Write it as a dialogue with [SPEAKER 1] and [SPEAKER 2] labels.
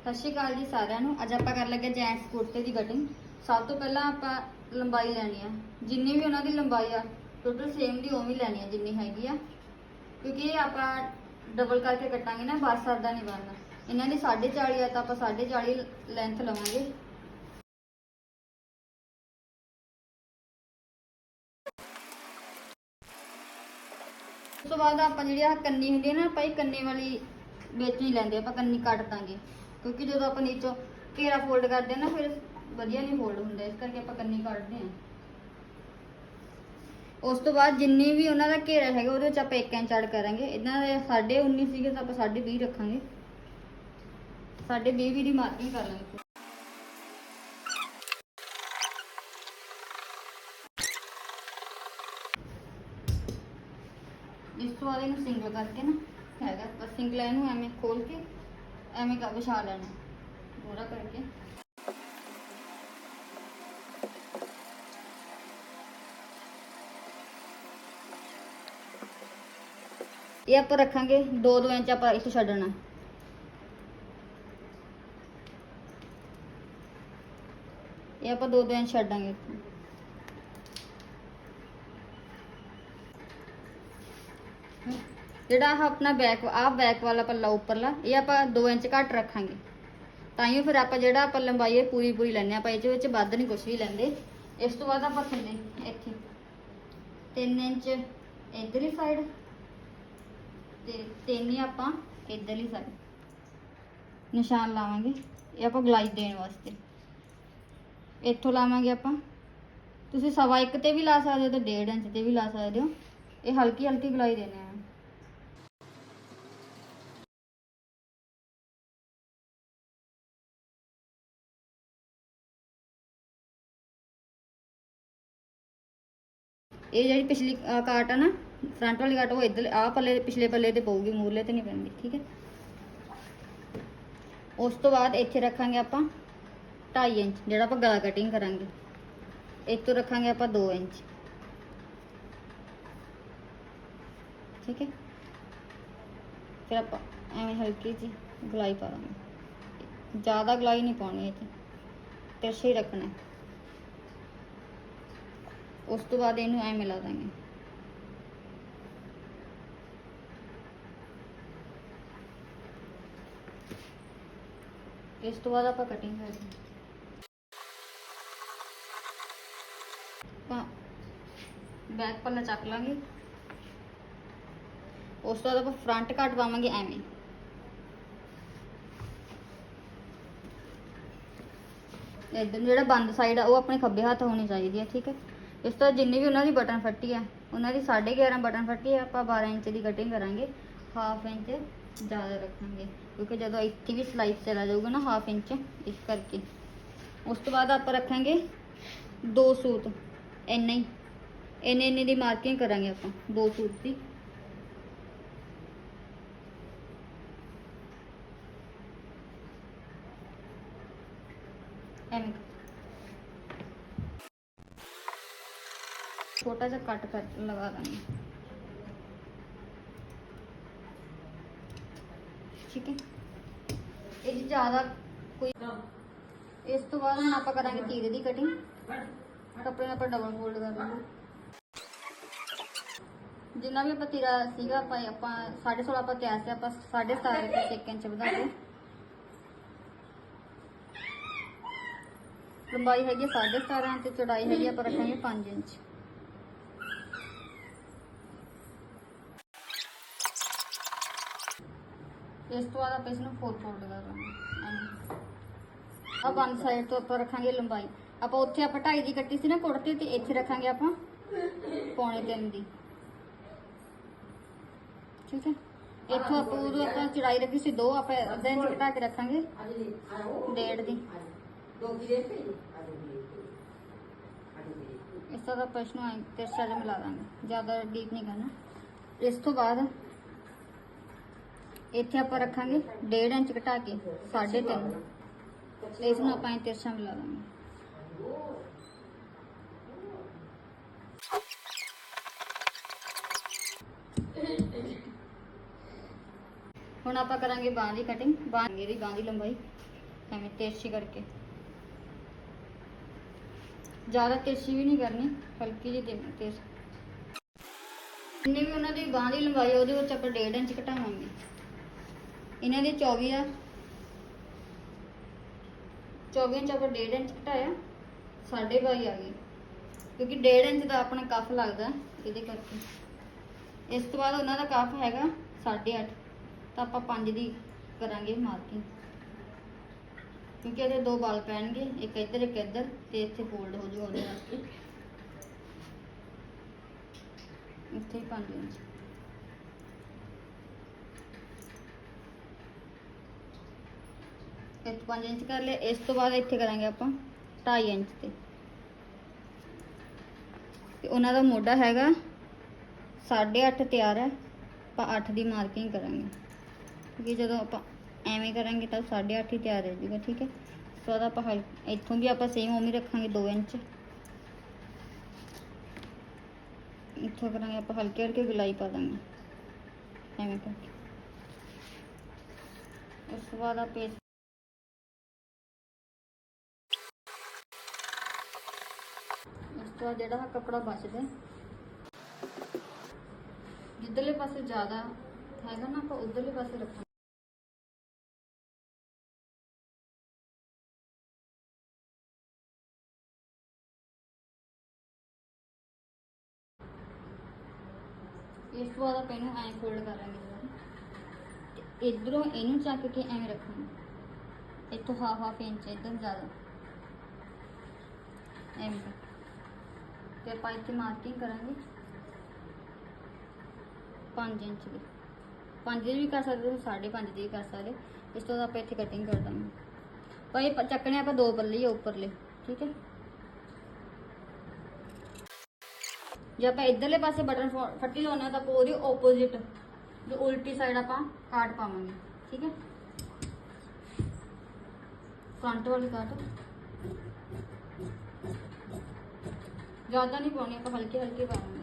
[SPEAKER 1] ਸਤਿ ਸ਼੍ਰੀ ਅਕਾਲ ਜੀ ਸਾਰਿਆਂ ਨੂੰ। ਅੱਜ ਆਪਾਂ ਕਰਨ ਲੱਗੇ ਜੈਂਟਸ ਕੁੜਤੇ ਦੀ ਕਟਿੰਗ। ਸਭ ਤੋਂ ਪਹਿਲਾਂ ਆਪਾਂ ਲੰਬਾਈ ਲੈਣੀ ਆ। ਜਿੰਨੀ ਵੀ ਉਹਨਾਂ ਦੀ ਲੰਬਾਈ ਆ ਟੋਟਲ ਸੇਮ ਦੀ ਉਵੇਂ ਲੈਣੀ ਆ ਜਿੰਨੀ ਹੈਗੀ ਆ। ਕਿਉਂਕਿ ਇਹ ਆਪਾਂ ਡਬਲ ਕਰਕੇ ਕੱਟਾਂਗੇ ਨਾ ਬਸ ਸਰਦਾ ਨਹੀਂ ਬਣਨਾ। ਇਹਨਾਂ ਦੀ 4.5 ਆ ਤਾਂ ਆਪਾਂ 4.5 ਲੈਂਥ ਲਵਾਂਗੇ। ਉਸ ਤੋਂ ਬਾਅਦ ਆਪਾਂ ਜਿਹੜੀ ਆ ਕੰਨੀ ਹੁੰਦੀ ਹੈ ਨਾ, ਆਪਾਂ ਇਹ ਕੰਨੀ ਵਾਲੀ ਵਿੱਚ ਨਹੀਂ ਲੈਂਦੇ, ਆਪਾਂ ਕੰਨੀ ਕੱਟ ਦਾਂਗੇ। ਕਿਉਂਕਿ ਜਦੋਂ ਆਪਾਂ ਨੀਚੋਂ ਘੇਰਾ ਫੋਲਡ ਕਰਦੇ ਹਾਂ ਨਾ, ਫਿਰ ਵਧੀਆ ਨਹੀਂ ਫੋਲਡ ਹੁੰਦਾ, ਇਸ ਕਰਕੇ ਆਪਾਂ ਕੰਨੀ ਕੱਟਦੇ ਹਾਂ। ਉਸ ਤੋਂ ਬਾਅਦ ਜਿੰਨੀ ਵੀ ਉਹਨਾਂ ਦਾ ਘੇਰਾ ਹੈਗਾ, ਉਹਦੇ ਵਿੱਚ ਆਪਾਂ 1 ਇੰਚ ਐਡ ਕਰਾਂਗੇ। ਇਹਨਾਂ ਦੇ 19.5 ਸੀਗੇ, ਤਾਂ ਆਪਾਂ 20 ਰੱਖਾਂਗੇ। 20 ਦੀ ਮਾਰਕਿੰਗ ਕਰ ਲਾਂਗੇ। ਇਸ ਤੋਂ ਬਾਅਦ ਇਹਨੂੰ ਸਿੰਗਲ ਕਰਕੇ ਨਾ, ਹੈਗਾ। ਬਸ ਸਿੰਗਲ ਇਹਨੂੰ ਐਵੇਂ ਖੋਲ ਕੇ ਐਵੇਂ ਕਰ ਵਿਛਾ ਲੈਣਾ ਪੂਰਾ ਕਰਕੇ ਇਹ ਆਪਾਂ ਰੱਖਾਂਗੇ 2-2 ਇੰਚ ਆਪਾਂ ਇੱਥੇ ਛੱਡਣਾ ਇਹ ਆਪਾਂ 2-2 ਇੰਚ ਛੱਡਾਂਗੇ ਇੱਥੇ ਜਿਹੜਾ ਆਹ ਆਪਣਾ ਬੈਕ ਆਹ ਬੈਕ ਵਾਲਾ ਪੱਲਾ ਉੱਪਰਲਾ, ਇਹ ਆਪਾਂ 2 ਇੰਚ ਘੱਟ ਰੱਖਾਂਗੇ। ਤਾਂ ਹੀ ਫਿਰ ਆਪਾਂ ਜਿਹੜਾ ਆਪਾਂ ਲੰਬਾਈ ਇਹ ਪੂਰੀ ਪੂਰੀ ਲੈਣੇ ਆਪਾਂ ਇਹਦੇ ਵਿੱਚ ਵੱਧ ਨਹੀਂ ਕੁਝ ਵੀ ਲੈਂਦੇ। ਇਸ ਤੋਂ ਬਾਅਦ ਆਪਾਂ ਥੱਲੇ, ਇੱਥੇ। 3 ਇੰਚ ਇਧਰਲੀ ਸਾਈਡ ਤੇ 3 ਹੀ ਆਪਾਂ ਇਧਰਲੀ ਸਾਈਡ ਨਿਸ਼ਾਨ ਲਾਵਾਂਗੇ, ਇਹ ਆਪਾਂ ਗਲਾਈ ਦੇਣ ਵਾਸਤੇ। ਇੱਥੋਂ ਲਾਵਾਂਗੇ ਆਪਾਂ। ਤੁਸੀਂ ਸਵਾ ਇੱਕ ਤੇ ਵੀ ਲਾ ਸਕਦੇ ਹੋ ਤੇ 1.5 ਇੰਚ ਤੇ ਵੀ ਲਾ ਸਕਦੇ ਹੋ। ਇਹ ਹਲਕੀ ਹਲਕੀ ਗਲਾਈ ਦੇਣੇ ਆ। ਇਹ ਜਿਹੜੀ ਪਿਛਲੀ ਅਹ, ਕਾਟ ਆ ਨਾ ਫਰੰਟ ਵਾਲੀ ਕਾਟ ਉਹ ਇੱਧਰ ਆ ਪੱਲੇ ਪਿਛਲੇ ਪੱਲੇ ਤੇ ਪਊਗੀ ਮੂਰਲੇ ਤੇ ਨਹੀਂ ਪੈਂਦੀ ਠੀਕ ਹੈ ਉਸ ਤੋਂ ਬਾਅਦ ਇੱਥੇ ਰੱਖਾਂਗੇ ਆਪਾਂ 2.5 ਇੰਚ ਜਿਹੜਾ ਆਪਾਂ ਗਲਾ ਕਟਿੰਗ ਕਰਾਂਗੇ ਇੱਥੋਂ ਰੱਖਾਂਗੇ ਆਪਾਂ 2 ਇੰਚ ਠੀਕ ਹੈ ਫਿਰ ਆਪਾਂ ਐਵੇਂ ਹਲਕੀ ਜੀ ਗਲਾਈ ਪਾ ਦਾਂਗੇ ਜ਼ਿਆਦਾ ਗਲਾਈ ਨਹੀਂ ਪਾਉਣੀ ਇਹ 'ਚ ਤਿਰਛੇ ਹੀ ਰੱਖਣਾ ਹੈ। ਉਸ ਤੋਂ ਬਾਅਦ ਇਹਨੂੰ ਐ ਮਿਲਾ ਦਾਂਗੇ। ਇਸ ਤੋਂ ਬਾਅਦ ਆਪਾਂ ਕਟਿੰਗ ਕਰਦੇ ਆਪਾਂ ਬੈਕ ਪੱਲਾ ਚੱਕ ਲਾਂਗੇ। ਉਸ ਤੋਂ ਬਾਅਦ ਆਪਾਂ ਫਰੰਟ ਕੱਟ ਪਾਵਾਂਗੇ ਐਵੇਂ। ਇਧਰ ਜਿਹੜਾ ਬੰਦ ਸਾਈਡ ਆ, ਉਹ ਆਪਣੇ ਖੱਬੇ ਹੱਥ ਹੋਣੀ ਚਾਹੀਦੀ ਹੈ ਠੀਕ ਹੈ? ਇਸ ਤੋਂ ਜਿੰਨੀ ਵੀ ਉਹਨਾਂ ਦੀ ਬਟਨ ਫੱਟੀ ਹੈ ਉਹਨਾਂ ਦੀ 11.5 ਬਟਨ ਫੱਟੀ ਹੈ ਆਪਾਂ 12 ਇੰਚ ਦੀ ਕਟਿੰਗ ਕਰਾਂਗੇ ਹਾਫ ਇੰਚ ਜ਼ਿਆਦਾ ਰੱਖਾਂਗੇ, ਕਿਉਂਕਿ ਜਦੋਂ ਇੱਥੇ ਵੀ ਸਲਾਈਸ ਚਲਾ ਜਾਊਗਾ ਨਾ ਹਾਫ ਇੰਚ, ਇਸ ਕਰਕੇ। ਉਸ ਤੋਂ ਬਾਅਦ ਆਪਾਂ ਰੱਖਾਂਗੇ ਦੋ ਸੂਤ, ਇੰਨਾ ਹੀ। ਇੰਨੇ ਇੰਨੇ ਦੀ ਮਾਰਕਿੰਗ ਕਰਾਂਗੇ ਆਪਾਂ, ਦੋ ਸੂਟ ਦੀ। ਐਵੇਂ। ਛੋਟਾ ਜਿਹਾ ਕੱਟ ਕਰ ਲਗਾ ਦਾਂਗੇ। ਠੀਕ ਹੈ। ਇਹ ਜ਼ਿਆਦਾ ਕੋਈ ਇਸ ਤੋਂ ਬਾਅਦ ਹੁਣ ਆਪਾਂ ਕਰਾਂਗੇ ਤੀਰੇ ਦੀ ਕਟਿੰਗ ਕੱਪੜੇ ਨੂੰ ਆਪਾਂ ਡਬਲ ਫੋਲਡ ਕਰ ਲਾਂਗੇ। ਜਿੰਨਾ ਵੀ ਆਪਾਂ ਤੀਰਾ ਸੀਗਾ, ਆਪਾਂ ਆਪਾਂ 16.5 ਆਪਾਂ ਤਿਆਰ ਸੀ, ਆਪਾਂ 17.5 ਵਿੱਚ 1 ਇੰਚ ਵਧਾ ਕੇ। ਲੰਬਾਈ ਹੈਗੀ 17.5 ਤੇ ਚੌੜਾਈ ਹੈਗੀ ਆਪਾਂ ਰੱਖਾਂਗੇ 5 ਇੰਚ। ਇਸ ਤੋਂ ਬਾਅਦ ਆਪਾਂ ਇਸ ਨੂੰ 4 ਫੋਲਡ ਕਰਾਂਗੇ ਆ ਵਨ ਸਾਈਡ ਤੋਂ ਆਪਾਂ ਰੱਖਾਂਗੇ ਲੰਬਾਈ। ਆਪਾਂ ਉੱਥੇ ਆਪਾਂ 2.5 ਦੀ ਕੱਟੀ ਸੀ ਨਾ ਕੁੜਤੇ ਤੇ ਇੱਥੇ ਰੱਖਾਂਗੇ ਆਪਾਂ ਪੌਣੇ 3 ਦੀ। ਠੀਕ ਹੈ? ਇੱਥੋਂ ਆਪਾਂ ਉਦੋਂ ਆਪਾਂ ਚੜਾਈ ਰੱਖੀ ਸੀ 2 ਆਪਾਂ ਅੱਧਾ ਇੰਚ ਘਟਾ ਕੇ ਰੱਖਾਂਗੇ। ਡੇਢ ਦੀ। ਇਸ ਤਰ੍ਹਾਂ ਆਪਾਂ ਇਸ ਨੂੰ ਐਂ ਤਿਰਛਾ ਜਿਹਾ ਮਿਲਾ ਦਾਂਗੇ। ਜ਼ਿਆਦਾ ਡੀਪ ਨਹੀਂ ਕਰਨਾ। ਇਸ ਤੋਂ ਬਾਅਦ ਇੱਥੇ ਆਪਾਂ ਰੱਖਾਂਗੇ 1.5 ਇੰਚ ਘਟਾ ਕੇ 3.5 ਇਸ ਨੂੰ ਆਪਾਂ ਐਂ ਤਿਰਛਾ ਮਿਲਾ ਦਾਂਗੇ ਹੁਣ ਆਪਾਂ ਕਰਾਂਗੇ ਬਾਂਹ ਦੀ ਕਟਿੰਗ ਬਾਂਹ ਦੀ ਬਾਂਹ ਦੀ ਲੰਬਾਈ ਐਵੇਂ ਤਿਰਛੀ ਕਰਕੇ। ਜ਼ਿਆਦਾ ਤਿਰਛੀ ਵੀ ਨਹੀਂ ਕਰਨੀ, ਹਲਕੀ ਜਿਹੀ ਦੇਣੀ ਤੇਜ਼। ਜਿੰਨੀ ਵੀ ਉਹਨਾਂ ਦੀ ਬਾਂਹ ਦੀ ਲੰਬਾਈ ਉਹਦੇ ਵਿੱਚ ਆਪਾਂ 1.5 ਇੰਚ ਘਟਾਵਾਂਗੇ। ਇਹਨਾਂ ਦੀ 24 ਆ। 24 ਇੰਚ ਆਪਾਂ 1.5 ਇੰਚ ਘਟਾਇਆ। 22 ਆ ਗਈ। ਕਿਉਂਕਿ 1.5 ਇੰਚ ਦਾ ਆਪਣਾ ਕਫ ਲੱਗਦਾ ਇਹਦੇ ਕਰਕੇ। ਇਸ ਤੋਂ ਬਾਅਦ ਉਹਨਾਂ ਦਾ ਕਫ ਹੈਗਾ 8.5 ਤਾਂ ਆਪਾਂ 5 ਦੀ ਕਰਾਂਗੇ ਮਾਰਕਿੰਗ ਕਿਉਂਕਿ ਇਹਦੇ ਦੋ ਬਾਲ ਪੈਣਗੇ, ਇੱਕ ਇੱਧਰ ਇੱਕ ਇੱਧਰ ਤੇ ਇੱਥੇ ਫੋਲਡ ਹੋ ਜਾਊਗਾ ਉਹਦੇ ਵਾਸਤੇ। ਇੱਥੇ 5 ਇੰਚ ਇੱਥੇ 5 ਇੰਚ ਕਰ ਲਿਆ, ਇਸ ਤੋਂ ਬਾਅਦ ਇੱਥੇ ਕਰਾਂਗੇ ਆਪਾਂ 2.5 ਇੰਚ ਤੇ। ਤੇ ਉਹਨਾਂ ਦਾ ਮੋਢਾ ਹੈਗਾ 8.5 ਤਿਆਰ ਹੈ, ਆਪਾਂ 8 ਦੀ ਮਾਰਕਿੰਗ ਕਰਾਂਗੇ। ਕਿਉਂਕਿ ਜਦੋਂ ਆਪਾਂ ਐਵੇਂ ਕਰਾਂਗੇ ਤਾਂ 8.5 ਹੀ ਤਿਆਰ ਹੋ ਜੂਗਾ ਠੀਕ ਹੈ? ਸੋ ਉਹਦਾ ਆਪਾਂ ਹਲ- ਇੱਥੋਂ ਵੀ ਆਪਾਂ ਸੇਮ ਉਵੇਂ ਰੱਖਾਂਗੇ 2 ਇੰਚ। ਇੱਥੋਂ ਕਰਾਂਗੇ ਆਪਾਂ ਹਲਕੇ ਹਲਕੇ ਗੁਲਾਈ ਪਾ ਦਾਂਗੇ, ਐਵੇਂ ਕਰਕੇ। ਉਸ ਤੋਂ ਬਾਅਦ ਆਪਾਂ ਇਸ ਉਸ ਤੋਂ ਜਿਹੜਾ ਕੱਪੜਾ ਬਚਦਾ ਜਿੱਧਰਲੇ ਪਾਸੇ ਜ਼ਿਆਦਾ ਹੈਗਾ ਨਾ, ਆਪਾਂ ਉਧਰਲੇ ਪਾਸੇ ਰੱਖਾਂਗੇ ਇਸ ਤੋਂ ਬਾਅਦ ਆਪਾਂ ਇਹਨੂੰ ਐਂ ਫੋਲਡ ਕਰਾਂਗੇ ਤੇ ਇਧਰੋਂ ਇਹਨੂੰ ਚੱਕ ਕੇ ਐਵੇਂ ਰੱਖਾਂਗੇ ਇੱਥੋਂ ਹਾਫ ਹਾਫ ਇੰਚ ਇਧਰ ਜ਼ਿਆਦਾ। ਐਵੇਂ। ਤੇ ਆਪਾਂ ਇੱਥੇ ਮਾਰਕਿੰਗ ਕਰਾਂਗੇ 5 ਇੰਚ ਦੀ 5 ਦੀ ਵੀ ਕਰ ਸਕਦੇ ਹੋ 5.5 ਦੀ ਵੀ ਕਰ ਸਕਦੇ ਇਸ ਤੋਂ ਬਾਅਦ ਆਪਾਂ ਇੱਥੇ ਕਟਿੰਗ ਕਰ ਦਾਂਗੇ ਭਾਈ ਪ- ਚੱਕਣੇ ਆਪਾਂ ਦੋ ਪੱਲੇ ਹੀ ਆ ਉੱਪਰਲੇ ਠੀਕ ਹੈ ਜੇ ਆਪਾਂ ਇਧਰਲੇ ਪਾਸੇ ਬਟਨ ਫੋ- ਫੱਟੀ ਲਾਉਣਾ ਤਾਂ ਆਪਾਂ ਉਹਦੀ ਆਪੋਜ਼ਿਟ ਜੋ ਉਲਟੀ ਸਾਈਡ ਆਪਾਂ ਕਾਟ ਪਾਵਾਂਗੇ ਠੀਕ ਹੈ ਫਰੰਟ ਵਾਲੀ ਕਾਟ ਜ਼ਿਆਦਾ ਨਹੀਂ ਪਾਉਣੀ ਆਪਾਂ ਹਲਕੇ ਹਲਕੇ ਪਾਵਾਂਗੇ